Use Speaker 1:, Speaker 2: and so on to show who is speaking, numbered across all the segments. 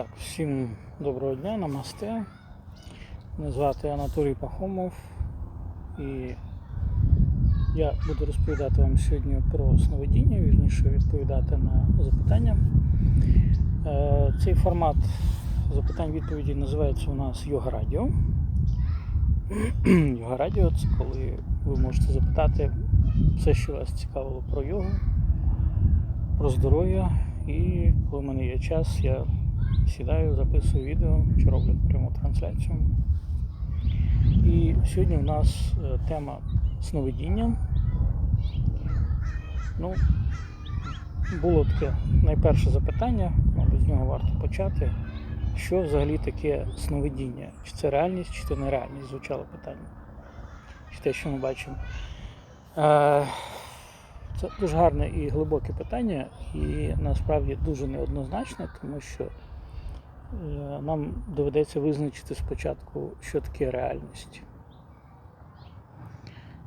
Speaker 1: Так, всім доброго дня, намасте. Мене звати Анатолій Пахомов і я буду розповідати вам сьогодні про сновидіння, вірніше відповідати на запитання. Е, Цей формат запитань-відповідей називається у нас Йога Радіо. Йога Радіо це коли ви можете запитати все, що вас цікавило про йогу, про здоров'я. І коли в мене є час, я сідаю, записую відео чи роблю пряму трансляцію. І сьогодні у нас е, тема сновидіння. Ну, було таке найперше запитання, мабуть, з нього варто почати. Що взагалі таке сновидіння? Чи це реальність, чи це нереальність? Звучало питання. Чи те, що ми бачимо. Е, Це дуже гарне і глибоке питання, і насправді дуже неоднозначне, тому що нам доведеться визначити спочатку, що таке реальність.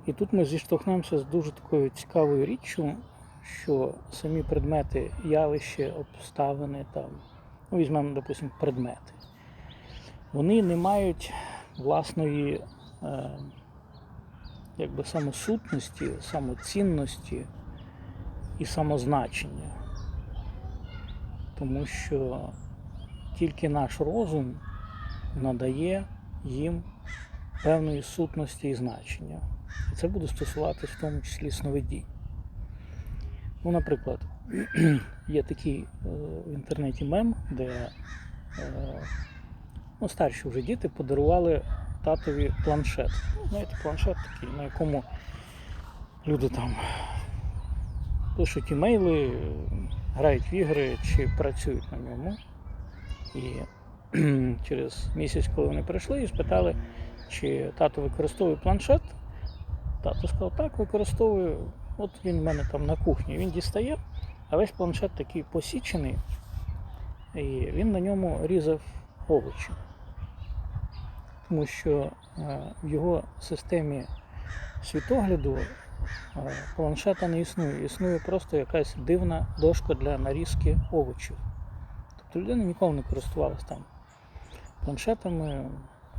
Speaker 1: І тут ми зіштовхнемося з дуже такою цікавою річчю, що самі предмети, явища, обставини, там, ну, візьмемо, допустимо, предмети, вони не мають власної е, якби самосутності, самоцінності і самозначення. Тому що тільки наш розум надає їм певної сутності і значення. І це буде стосуватись в тому числі сновидінь. Ну, наприклад, є такий е, в інтернеті мем, де е, ну, старші вже діти подарували татові планшет. Ну, знаєте, планшет такий, на якому люди там пишуть імейли, грають в ігри чи працюють на ньому. І через місяць, коли вони прийшли і спитали, чи тато використовує планшет, тато сказав, так, використовую. От він в мене там на кухні. Він дістає, а весь планшет такий посічений, і він на ньому різав овочі. Тому що е, в його системі світогляду е, планшета не існує. Існує просто якась дивна дошка для нарізки овочів. Тобто людина ніколи не користувалася там планшетами,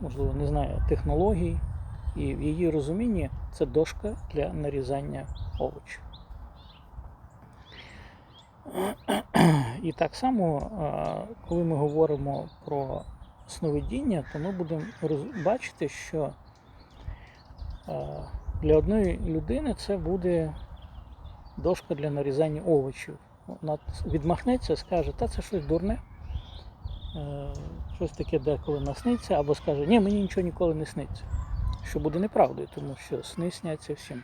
Speaker 1: можливо, не знає технологій, і в її розумінні це дошка для нарізання овочів. І так само, коли ми говоримо про сновидіння, то ми будемо бачити, що для одної людини це буде дошка для нарізання овочів. Вона відмахнеться, скаже, та це щось дурне, е, щось таке деколи насниться, або скаже, ні, мені нічого ніколи не сниться. Що буде неправдою, тому що сни сняться всім.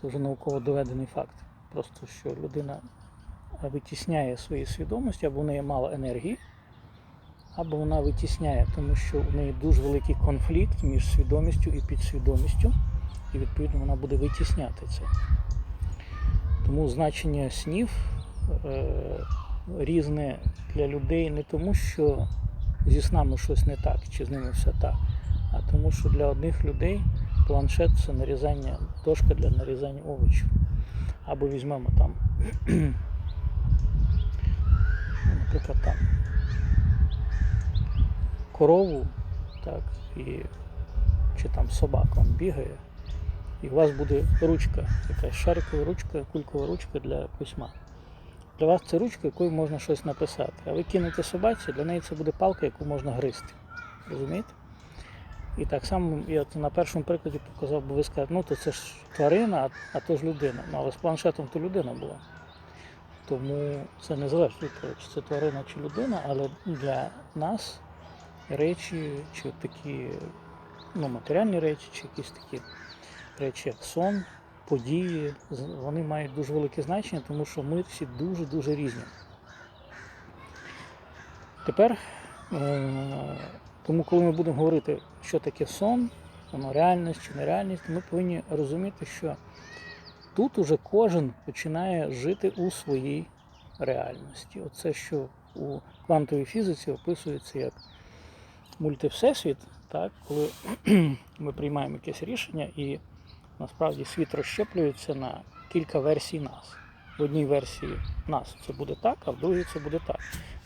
Speaker 1: Це вже науково доведений факт. Просто що людина витісняє свої свідомості, або в неї мало енергії, або вона витісняє, тому що в неї дуже великий конфлікт між свідомістю і підсвідомістю, і відповідно вона буде витісняти це. Тому значення снів різне для людей не тому, що зі снами щось не так, чи з ними все так, а тому, що для одних людей планшет це нарізання, дошка для нарізання овочів. Або візьмемо там, ну, наприклад, там корову, так, і, чи там собака бігає, і у вас буде ручка, якась шарикова ручка, кулькова ручка для письма. Для вас це ручка, якою можна щось написати. А ви кинете собаці, для неї це буде палка, яку можна гризти. Розумієте? І так само я на першому прикладі показав, бо ви скажете, ну то це ж тварина, а, то ж людина. Ну, але з планшетом то людина була. Тому це не залежить чи це тварина чи людина, але для нас речі, чи такі ну, матеріальні речі, чи якісь такі речі, як сон, події, вони мають дуже велике значення, тому що ми всі дуже-дуже різні. Тепер, е, тому коли ми будемо говорити, що таке сон, воно реальність чи нереальність, ми повинні розуміти, що тут уже кожен починає жити у своїй реальності. Оце, що у квантовій фізиці описується як мультивсесвіт, так, коли ми приймаємо якесь рішення і насправді світ розщеплюється на кілька версій нас. В одній версії нас це буде так, а в другій це буде так.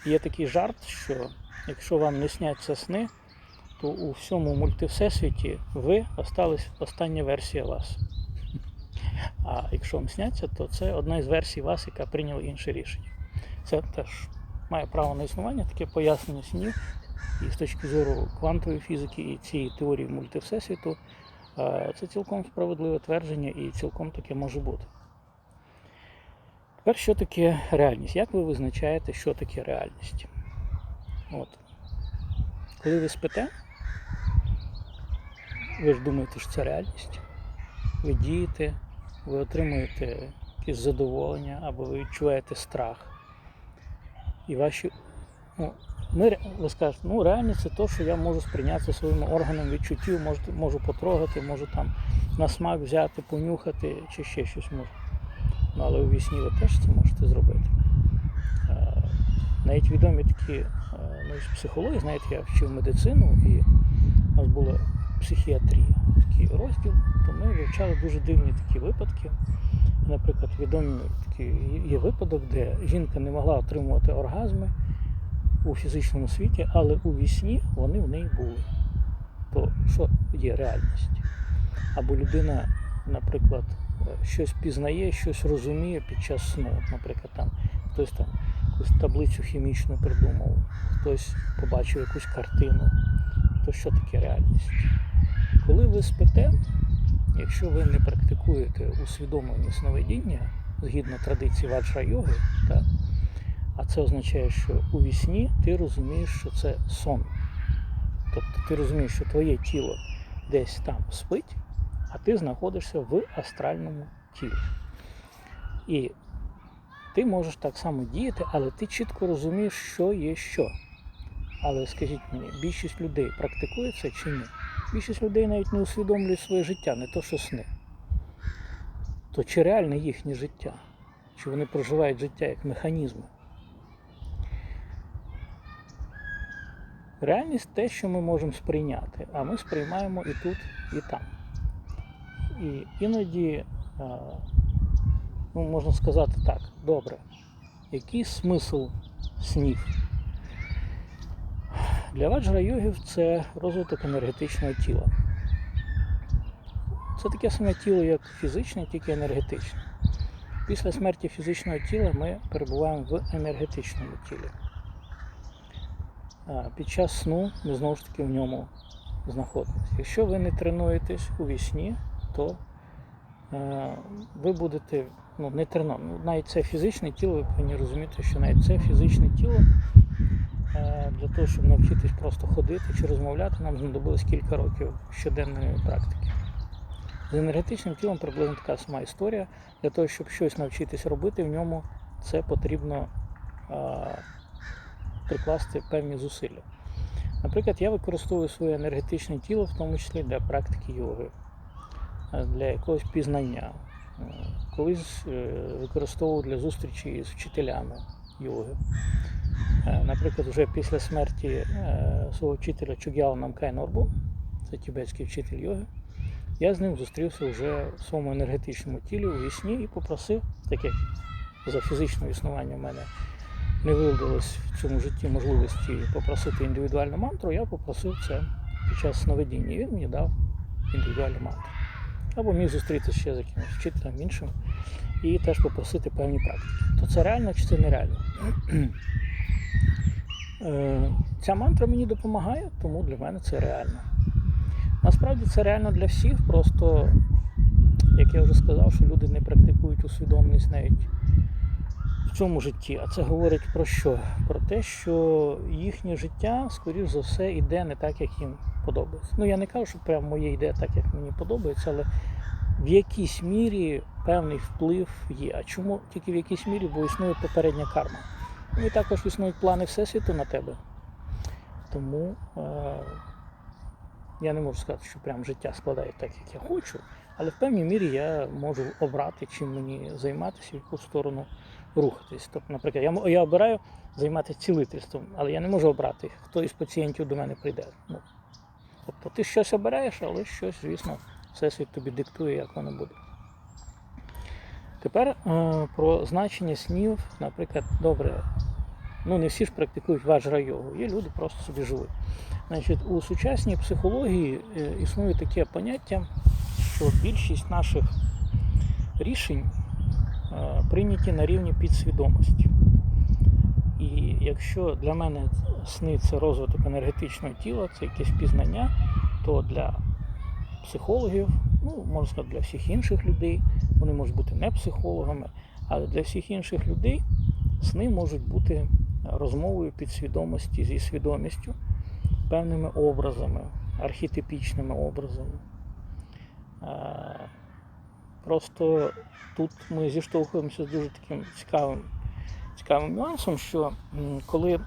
Speaker 1: Є такий жарт, що якщо вам не сняться сни, то у всьому мультивсесвіті ви остались остання версія вас. А якщо вам сняться, то це одна із версій вас, яка прийняла інше рішення. Це теж має право на існування, таке пояснення снів. І з точки зору квантової фізики і цієї теорії мультивсесвіту, це цілком справедливе твердження і цілком таке може бути. Тепер що таке реальність? Як ви визначаєте, що таке реальність? От. Коли ви спите, ви ж думаєте, що це реальність. Ви дієте, ви отримуєте якесь задоволення або ви відчуваєте страх. І ваші. Ну, ми, ви скажете, ну реальність це те, що я можу сприйняти своїм органом відчуттів, можу, можу потрогати, можу там на смак взяти, понюхати чи ще щось можу. Ну, але у вісні ви теж це можете зробити. Е, Навіть відомі такі е, ну, з психології, знаєте, я вчив медицину і у нас була психіатрія, такий розділ, то ми вивчали дуже дивні такі випадки. Наприклад, відомі такі є випадок, де жінка не могла отримувати оргазми у фізичному світі, але у вісні вони в неї були. То що є реальність? Або людина, наприклад, е, щось пізнає, щось розуміє під час сну. От, Наприклад, там хтось там якусь таблицю хімічну придумав, хтось побачив якусь картину. То що таке реальність? Коли ви спите, якщо ви не практикуєте усвідомлення сновидіння згідно традиції ваджра йоги, так, а це означає, що у вісні ти розумієш, що це сон. Тобто ти розумієш, що твоє тіло десь там спить, а ти знаходишся в астральному тілі. І ти можеш так само діяти, але ти чітко розумієш, що є що. Але скажіть мені, більшість людей практикує це чи ні? Більшість людей навіть не усвідомлюють своє життя, не то що сни. То чи реальне їхнє життя? Чи вони проживають життя як механізми? Реальність те, що ми можемо сприйняти, а ми сприймаємо і тут, і там. І іноді, ну, можна сказати так, добре, який смисл снів? Для ваджра йогів це розвиток енергетичного тіла. Це таке саме тіло, як фізичне, тільки енергетичне. Після смерті фізичного тіла ми перебуваємо в енергетичному тілі. Під час сну ми знову ж таки в ньому знаходимося. Якщо ви не тренуєтесь у вісні, то е, ви будете ну, не треновані. Навіть це фізичне тіло, ви повинні розуміти, що навіть це фізичне тіло е, для того, щоб навчитись просто ходити чи розмовляти, нам знадобилось кілька років щоденної практики. З енергетичним тілом приблизно така сама історія. Для того, щоб щось навчитись робити, в ньому це потрібно прикласти певні зусилля. Наприклад, я використовую своє енергетичне тіло, в тому числі для практики йоги, е, для якогось пізнання. Е, Колись е, використовував для зустрічі з вчителями йоги. Наприклад, вже після смерті свого вчителя Чугяо Намкай Норбу, це тібетський вчитель йоги, я з ним зустрівся вже в своєму енергетичному тілі у вісні і попросив, так як за фізичне існування в мене не виявилось в цьому житті можливості попросити індивідуальну мантру, я попросив це під час сновидіння. Він мені дав індивідуальну мантру. Або міг зустрітися ще з якимось вчителем іншим і теж попросити певні практики. То це реально чи це нереально? Е, Ця мантра мені допомагає, тому для мене це реально. Насправді це реально для всіх, просто, як я вже сказав, що люди не практикують усвідомленість навіть цьому житті. А це говорить про що? Про те, що їхнє життя, скоріш за все, йде не так, як їм подобається. Ну я не кажу, що прямо моє йде так, як мені подобається, але в якійсь мірі певний вплив є. А чому тільки в якійсь мірі, бо існує попередня карма. Ну і також існують плани Всесвіту на тебе. Тому е- я не можу сказати, що прям життя складає так, як я хочу, але в певній мірі я можу обрати, чим мені займатися, в яку сторону рухатись. Тобто, наприклад, я, я обираю займатися цілительством, але я не можу обрати, хто із пацієнтів до мене прийде. Ну, тобто ти щось обираєш, але щось, звісно, всесвіт тобі диктує, як воно буде. Тепер е, про значення снів, наприклад, добре, Ну, не всі ж практикують ваджра йогу. Є люди просто собі живуть. Значить, у сучасній психології е, існує таке поняття, що більшість наших рішень прийняті на рівні підсвідомості. І якщо для мене сни це розвиток енергетичного тіла, це якесь пізнання, то для психологів, ну можна сказати, для всіх інших людей, вони можуть бути не психологами, але для всіх інших людей сни можуть бути розмовою підсвідомості зі свідомістю, певними образами, архетипічними образами. Просто тут ми зіштовхуємося з дуже таким цікавим, цікавим нюансом, що коли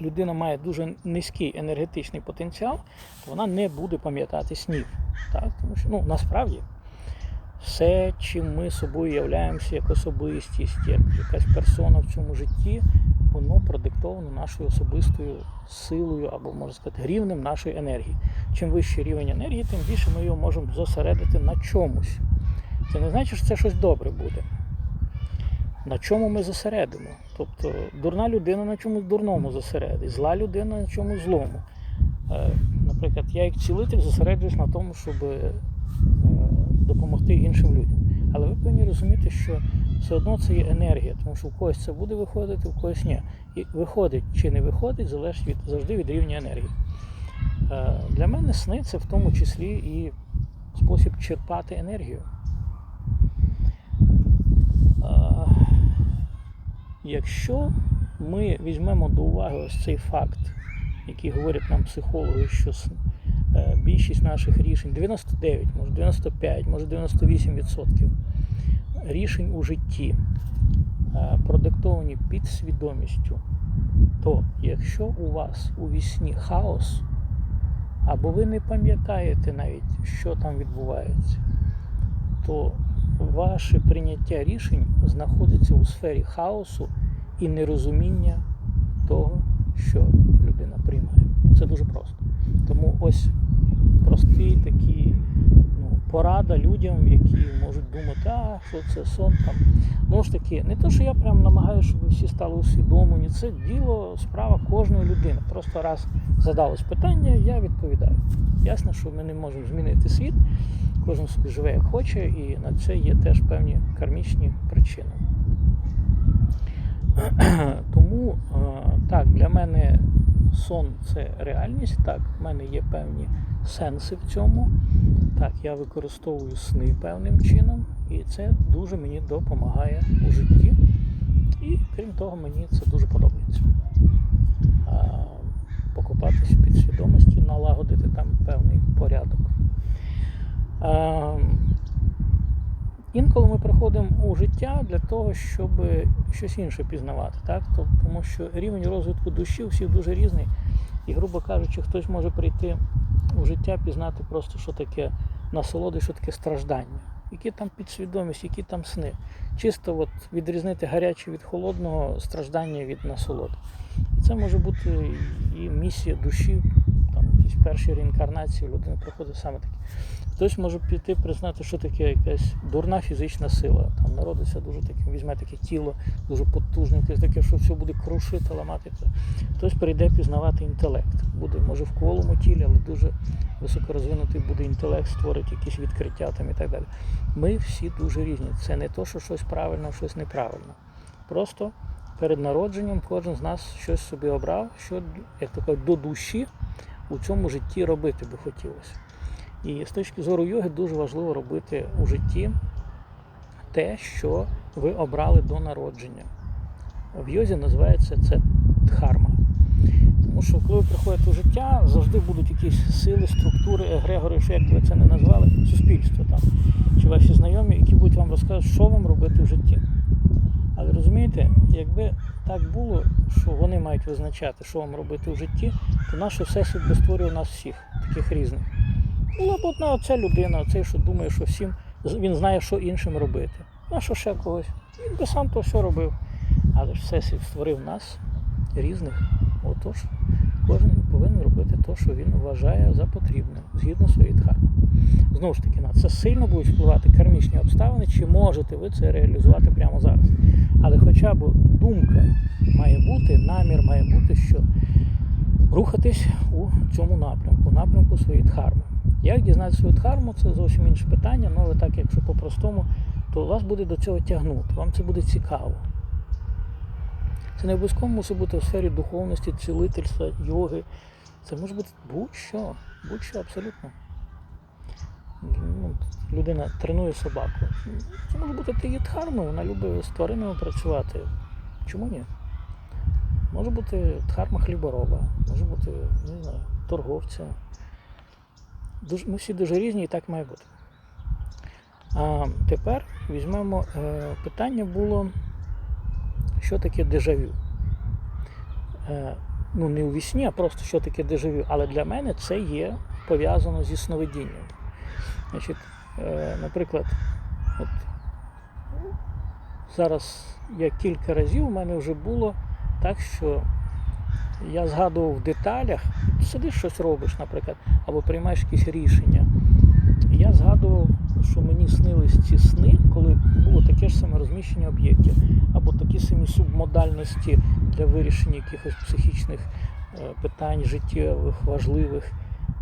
Speaker 1: людина має дуже низький енергетичний потенціал, то вона не буде пам'ятати снів. Так? Тому що ну, насправді все, чим ми собою являємося як особистість, як якась персона в цьому житті, воно продиктовано нашою особистою силою або, можна сказати, рівнем нашої енергії. Чим вищий рівень енергії, тим більше ми його можемо зосередити на чомусь. Це не значить, що це щось добре буде. На чому ми зосередимо? Тобто дурна людина на чомусь дурному зосередить, зла людина на чомусь злому. Е, Наприклад, я як цілитель зосереджуюсь на тому, щоб е, допомогти іншим людям. Але ви повинні розуміти, що все одно це є енергія, тому що в когось це буде виходити, в когось ні. І виходить чи не виходить, залежить від, завжди від рівня енергії. Е, Для мене сни це в тому числі і спосіб черпати енергію. Якщо ми візьмемо до уваги ось цей факт, який говорять нам психологи, що е, більшість наших рішень, 99, може 95, може 98% рішень у житті е, продиктовані підсвідомістю, то якщо у вас у вісні хаос, або ви не пам'ятаєте навіть, що там відбувається, то ваше прийняття рішень знаходиться у сфері хаосу і нерозуміння того, що людина приймає. Це дуже просто. Тому ось прості такі ну, порада людям, які можуть думати, а що це сон там. Ну ж таки, не те, що я прям намагаюся, щоб всі стали усвідомлені. Це діло, справа кожної людини. Просто раз задалось питання, я відповідаю. Ясно, що ми не можемо змінити світ, кожен собі живе як хоче, і на це є теж певні кармічні причини. Тому так, для мене сон це реальність. Так, в мене є певні сенси в цьому. Так, я використовую сни певним чином, і це дуже мені допомагає у житті. І крім того, мені це дуже подобається. А, Покопатися в підсвідомості, налагодити там певний порядок. А, Інколи ми приходимо у життя для того, щоб щось інше пізнавати, так? Тому що рівень розвитку душі у всіх дуже різний. І, грубо кажучи, хтось може прийти у життя, пізнати просто, що таке насолода, і що таке страждання, які там підсвідомість, які там сни. Чисто от відрізнити гаряче від холодного, страждання від насолоди. І це може бути і місія душі, перші реінкарнації людини приходить саме таке. Хтось може піти признати, що таке якась дурна фізична сила. Там народиться дуже таким, візьме таке тіло, дуже потужне, якесь таке, що все буде крушити, ламати. Хтось прийде пізнавати інтелект. Буде, може, в колому тілі, але дуже високорозвинутий буде інтелект, створить якісь відкриття там і так далі. Ми всі дуже різні. Це не то, що щось правильно, щось неправильно. Просто перед народженням кожен з нас щось собі обрав, що, як то кажуть, до душі у цьому житті робити би хотілося. І з точки зору йоги дуже важливо робити у житті те, що ви обрали до народження. В йозі називається це дхарма. Тому що коли ви приходите у життя, завжди будуть якісь сили, структури, егрегори, що як ви це не назвали, суспільство там, чи ваші знайомі, які будуть вам розказувати, що вам робити в житті. Але розумієте, якби так було, що вони мають визначати, що вам робити в житті, то наш всесвіт би створював нас всіх, таких різних. Була б одна оця людина, оцей, що думає, що всім він знає, що іншим робити. А що ще когось? Він би сам то все робив. Але ж всесвіт створив нас різних. Отож, кожен повинен робити те, що він вважає за потрібне, згідно своєї дхарми. Знову ж таки, на це сильно будуть впливати кармічні обставини, чи можете ви це реалізувати прямо зараз. Але хоча хоча б думка має бути, намір має бути, що рухатись у цьому напрямку, напрямку своєї дхарми. Як дізнатися свою дхарму, це зовсім інше питання, ну, але так, якщо по-простому, то вас буде до цього тягнути, вам це буде цікаво. Це не обов'язково мусить бути в сфері духовності, цілительства, йоги. Це може бути будь-що, будь-що абсолютно. Ну, людина тренує собаку. Це може бути її дхарма, вона любить з тваринами працювати. Чому ні? Може бути дхарма хлібороба, може бути, не знаю, торговця. Дуже, ми всі дуже різні і так має бути. А тепер візьмемо е, питання було, що таке дежавю. Ну, не у вісні, а просто що таке дежавю. Але для мене це є пов'язано зі сновидінням. Значить, е, наприклад, от зараз я кілька разів у мене вже було так, що я згадував в деталях, сидиш щось робиш, наприклад, або приймаєш якісь рішення. Я згадував, що мені снились ці сни, коли було таке ж саме розміщення об'єктів, або такі самі субмодальності для вирішення якихось психічних е, питань життєвих, важливих.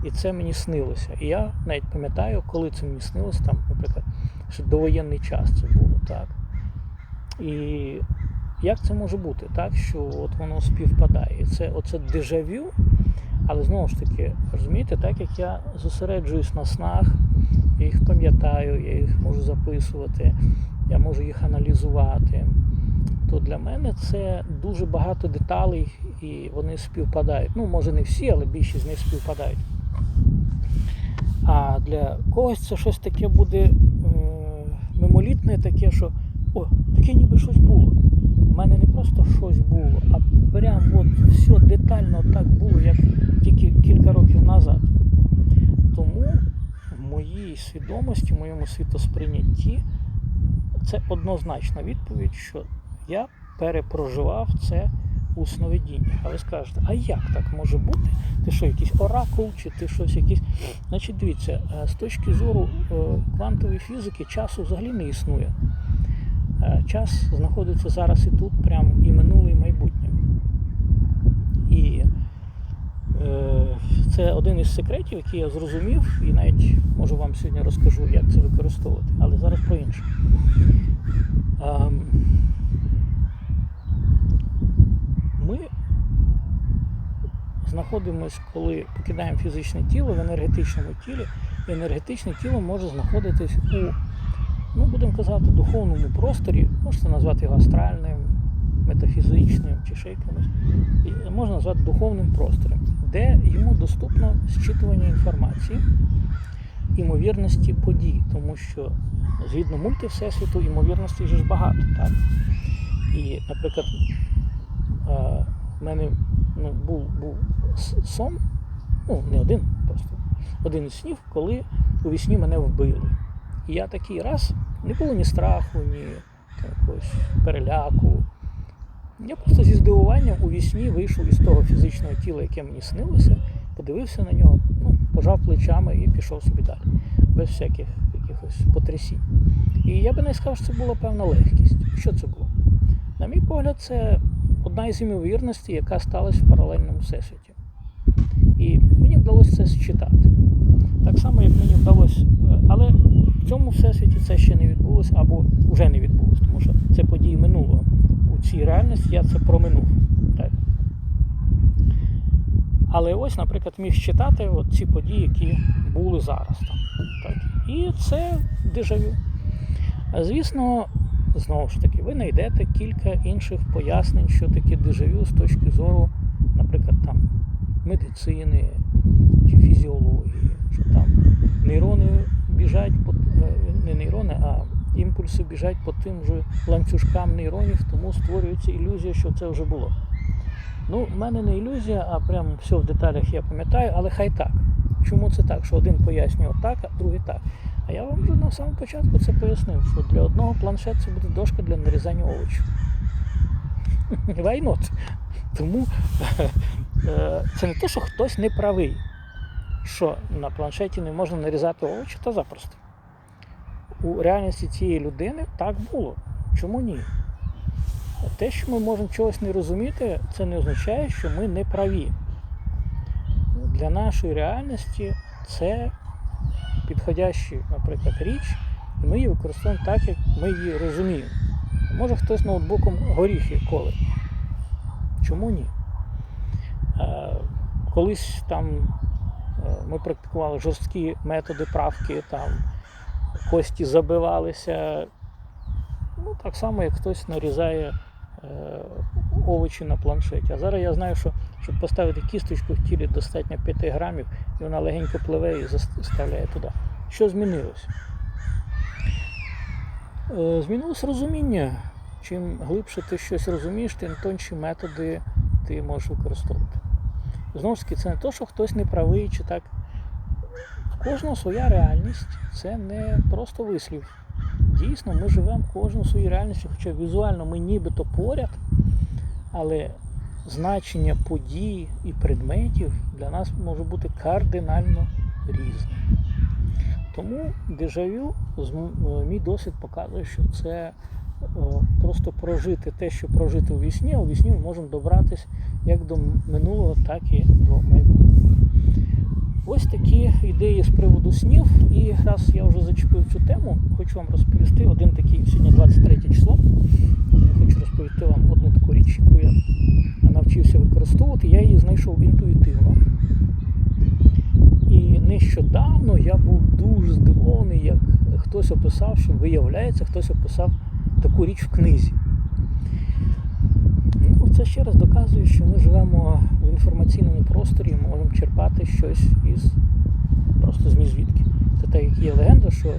Speaker 1: І це мені снилося. І я навіть пам'ятаю, коли це мені снилося, там, наприклад, ще довоєнний час це було, так. І як це може бути, так, що от воно співпадає? І це оце дежавю, але знову ж таки, розумієте, так як я зосереджуюсь на снах, я їх пам'ятаю, я їх можу записувати, я можу їх аналізувати, то для мене це дуже багато деталей і вони співпадають. Ну, може не всі, але більшість з них співпадають. А для когось це щось таке буде е, мимолітне, таке, що о, таке ніби щось було. У мене не просто щось було, а прям от все детально так було, як тільки кілька років назад. Моїй свідомості, моєму світосприйнятті це однозначна відповідь, що я перепроживав це у сновидіннях. А ви скажете, а як так може бути? Ти що, якийсь оракул, чи ти щось якийсь. Значить, дивіться, е, з точки зору е, квантової фізики часу взагалі не існує. Е, Час знаходиться зараз і тут, прямо і минуле, і майбутнє. І е, це один із секретів, який я зрозумів, і навіть можу вам сьогодні розкажу, як це використовувати. Але зараз про інше. Ем, ми знаходимось, коли покидаємо фізичне тіло в енергетичному тілі, і енергетичне тіло може знаходитись у, ну будемо казати, духовному просторі, можете назвати його астральним, метафізичним чи ще якимось, можна назвати духовним простором, де йому доступно зчитування інформації, імовірності подій, тому що згідно мульти Всесвіту, імовірностей вже ж багато. Так? І, наприклад, е, в мене ну, був, був сон, ну не один просто, один із снів, коли у вісні мене вбили. І я такий раз, не було ні страху, ні якогось переляку. Я просто зі здивуванням у вісні вийшов із того фізичного тіла, яке мені снилося, подивився на нього, ну, пожав плечами і пішов собі далі, без всяких якихось потрясінь. І я би не сказав, що це була певна легкість. Що це було? На мій погляд, це одна із ймовірностей, яка сталася в паралельному всесвіті. І мені вдалося це считати. Так само, як мені вдалося, але в цьому всесвіті це ще не відбулося або вже не відбулося, тому що це події минулого. У цій реальності я це проминув. Так. Але ось, наприклад, міг читати ці події, які були зараз там. Так. І це дежавю. Звісно, знову ж таки, ви знайдете кілька інших пояснень, що таке дежавю з точки зору, наприклад, там медицини чи фізіології, що там нейрони біжать е, не нейрони, а імпульси біжать по тим же ланцюжкам нейронів, тому створюється ілюзія, що це вже було. Ну, в мене не ілюзія, а прям все в деталях я пам'ятаю, але хай так. Чому це так? Що один пояснює так, а другий так. А я вам вже на самому початку це пояснив, що для одного планшет це буде дошка для нарізання овочів. Why not? Тому е, це не те, що хтось не правий, що на планшеті не можна нарізати овочі, та запросто. У реальності цієї людини так було. Чому ні? те, що ми можемо чогось не розуміти, це не означає, що ми не праві. Для нашої реальності це підходяща, наприклад, річ, і ми її використовуємо так, як ми її розуміємо. Може хтось ноутбуком горіхи коле. Чому ні? Колись там е, ми практикували жорсткі методи правки, там кості забивалися. Ну, так само, як хтось нарізає е, овочі на планшеті. А зараз я знаю, що щоб поставити кісточку в тілі достатньо 5 грамів, і вона легенько пливе і заставляє туди. Що змінилось? Е, Змінилось розуміння. Чим глибше ти щось розумієш, тим тонші методи ти можеш використовувати. Знову ж таки, це не то, що хтось не правий чи так. Кожного своя реальність, це не просто вислів. Дійсно, ми живемо кожну в своїй реальності, хоча візуально ми нібито поряд, але значення подій і предметів для нас може бути кардинально різне. Тому дежавю, мій досвід показує, що це е, просто прожити те, що прожити у вісні, а у вісні ми можемо добратися як до минулого, так і до майбутнього. Ось такі ідеї з приводу снів. І раз я вже зачепив цю тему, хочу вам розповісти один такий сьогодні 23 число. Хочу розповісти вам одну таку річ, яку я навчився використовувати. Я її знайшов інтуїтивно. І нещодавно я був дуже здивований, як хтось описав, що виявляється, хтось описав таку річ в книзі. Це ще раз доказує, що ми живемо в інформаційному просторі можемо черпати щось із просто з звідки. Це так, як є легенда, що е,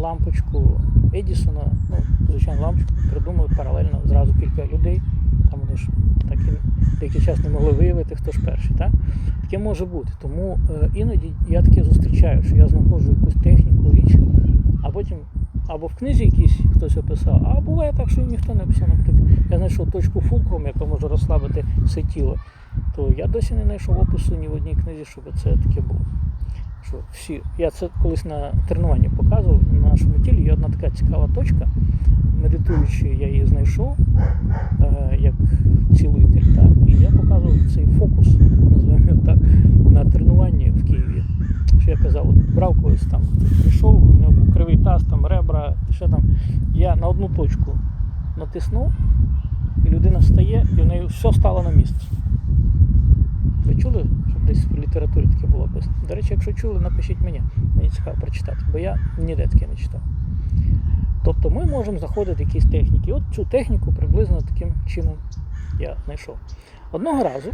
Speaker 1: лампочку Едісона, ну, звичайно, лампочку придумали паралельно зразу кілька людей. Там вони ж так і деякий час не могли виявити, хто ж перший. Так? Таке може бути. Тому е, іноді я таке зустрічаю, що я знаходжу якусь техніку, річ, а потім або в книзі якійсь хтось описав, а буває так, що і ніхто не описав. Наприклад, я знайшов точку фулкрум, яка може розслабити все тіло, то я досі не знайшов опису ні в одній книзі, щоб це таке було. Що всі, я це колись на тренуванні показував на нашому тілі. Є одна така цікава точка. Медитуючи, я її знайшов е, як цілитель. Так? І я показував цей фокус, називаємо його так, на тренуванні в Києві. Що я казав, от брав когось там, прийшов, у нього був кривий таз, там ребра, ще там. Я на одну точку натиснув, і людина встає, і в неї все стало на місце. Ви чули, щоб десь в літературі таке було описано? До речі, якщо чули, напишіть мені. Мені цікаво прочитати, бо я ніде таке не читав. Тобто ми можемо знаходити якісь техніки. От цю техніку приблизно таким чином я знайшов. Одного разу,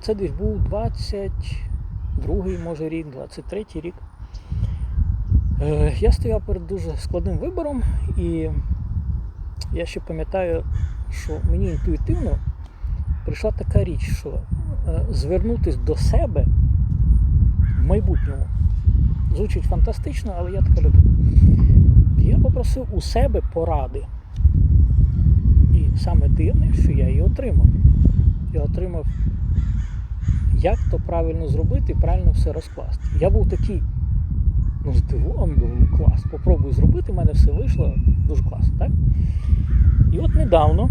Speaker 1: це десь був 22-й, може рік, 23-й рік. Е, Я стояв перед дуже складним вибором, і я ще пам'ятаю, що мені інтуїтивно прийшла така річ, що е, звернутися до себе в майбутньому. Звучить фантастично, але я така людина. Я попросив у себе поради. І саме дивне, що я її отримав. Я отримав, як то правильно зробити і правильно все розкласти. Я був такий, ну, здивований, думаю, клас, попробую зробити, в мене все вийшло, дуже класно, так? І от недавно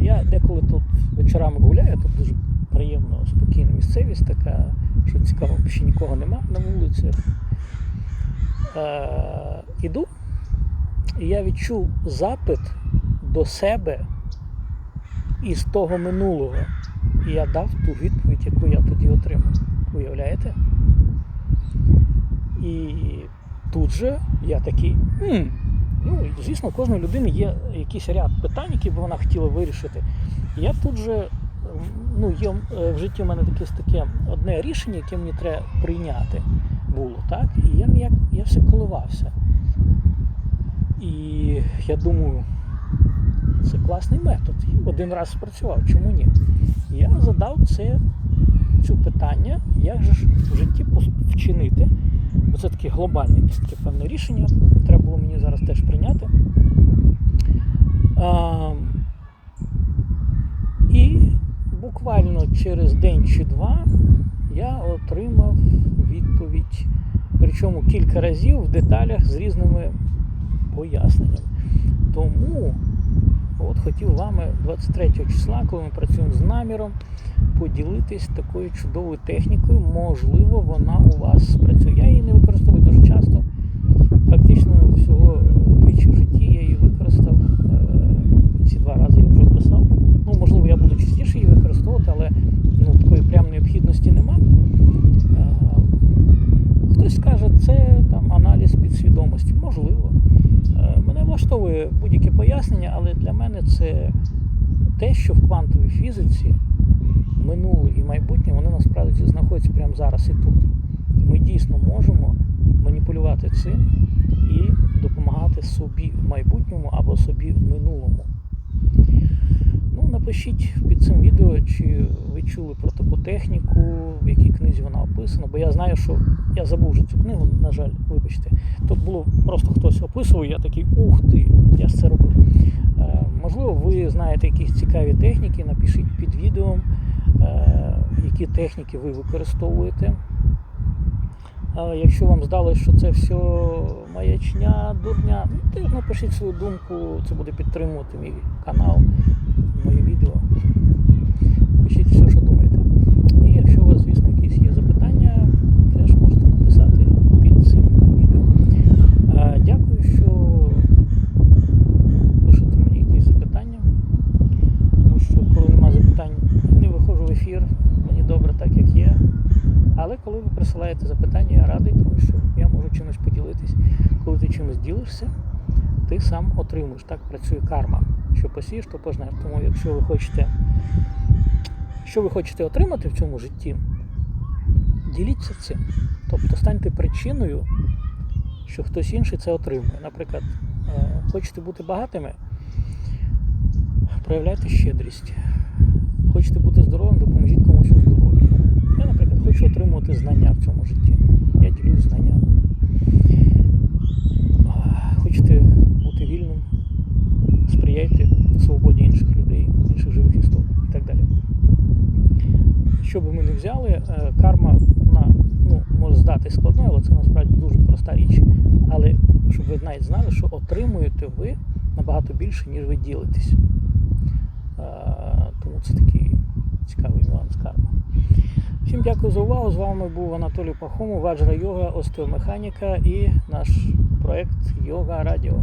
Speaker 1: я деколи тут вечорами гуляю, тут дуже приємно, спокійна місцевість така, що цікаво, ще нікого нема на вулицях. Е, іду, і я відчув запит до себе із того минулого. І я дав ту відповідь, яку я тоді отримав. Уявляєте? І тут же я такий. «М, Ну, звісно, у кожної людини є якийсь ряд питань, які б вона хотіла вирішити. Я тут же, ну, є е, в житті в мене таке, одне рішення, яке мені треба прийняти було, так? І я ніяк, я все коливався. І я думаю, це класний метод. Один раз спрацював, чому ні? Я задав це, цю питання, як же ж в житті вчинити. Бо це таке глобальне якесь таке певне рішення. Треба було мені зараз теж прийняти. А, і буквально через день чи два я отримав відповідь. Причому кілька разів в деталях з різними поясненнями. Тому хотів вами 23 числа, коли ми працюємо з наміром, поділитись такою чудовою технікою. Можливо, вона у вас спрацює. Я її не використовую дуже часто. Фактично, всього двічі в житті я її використав. Е, Ці два рази я вже писав. Ну, можливо, я буду частіше її використовувати, але ну, такої прям необхідності нема. Е, Хтось скаже, це там аналіз підсвідомості. Можливо. Е, Мене влаштовує будь-яке пояснення, але для мене це те, що в квантовій фізиці минуле і майбутнє вони насправді знаходяться прямо зараз і тут. І ми дійсно можемо маніпулювати цим і допомагати собі в майбутньому або собі в минулому. Ну, напишіть під цим відео, чи ви чули про таку техніку, в якій книзі вона описана, бо я знаю, що я забув вже цю книгу, на жаль, вибачте. Тут було просто хтось описував, я такий ух ти, я ж це робив. Е, можливо, ви знаєте якісь цікаві техніки, напишіть під відео, е, які техніки ви використовуєте. А якщо вам здалося, що це все маячня, дурня, ну, напишіть свою думку, це буде підтримувати мій канал, мої відео. Пишіть все, що думаєте. І якщо у вас, звісно, якісь є запитання, теж можете написати під цим відео. Е, Дякую, що пишете мені якісь запитання. Тому що коли нема запитань, не виходжу в ефір, мені добре так, як є. Але коли ви присилаєте запитання, я радий, тому що я можу чимось поділитись. Коли ти чимось ділишся, ти сам отримуєш. Так працює карма. Що посієш, то пожнеш. Тому якщо ви хочете, що ви хочете отримати в цьому житті, діліться цим. Тобто станьте причиною, що хтось інший це отримує. Наприклад, е, хочете бути багатими, проявляйте щедрість. Хочете бути здоровим, допоможіть комусь у здоров'ї. Я, наприклад, хочу отримувати знання в цьому житті. Я ділюсь знаннями. Хочете бути вільним, сприяйте свободі інших людей, інших живих істот і так далі. Що би ми не взяли, е, карма вона ну, може здатись складною, але це насправді дуже проста річ. Але щоб ви навіть знали, що отримуєте ви набагато більше, ніж ви ділитесь. Е, Тому це такий цікавий нюанс карми. Всім дякую за увагу. З вами був Анатолій Пахомов, Ваджра Йога, остеомеханіка і наш проект Йога Радіо.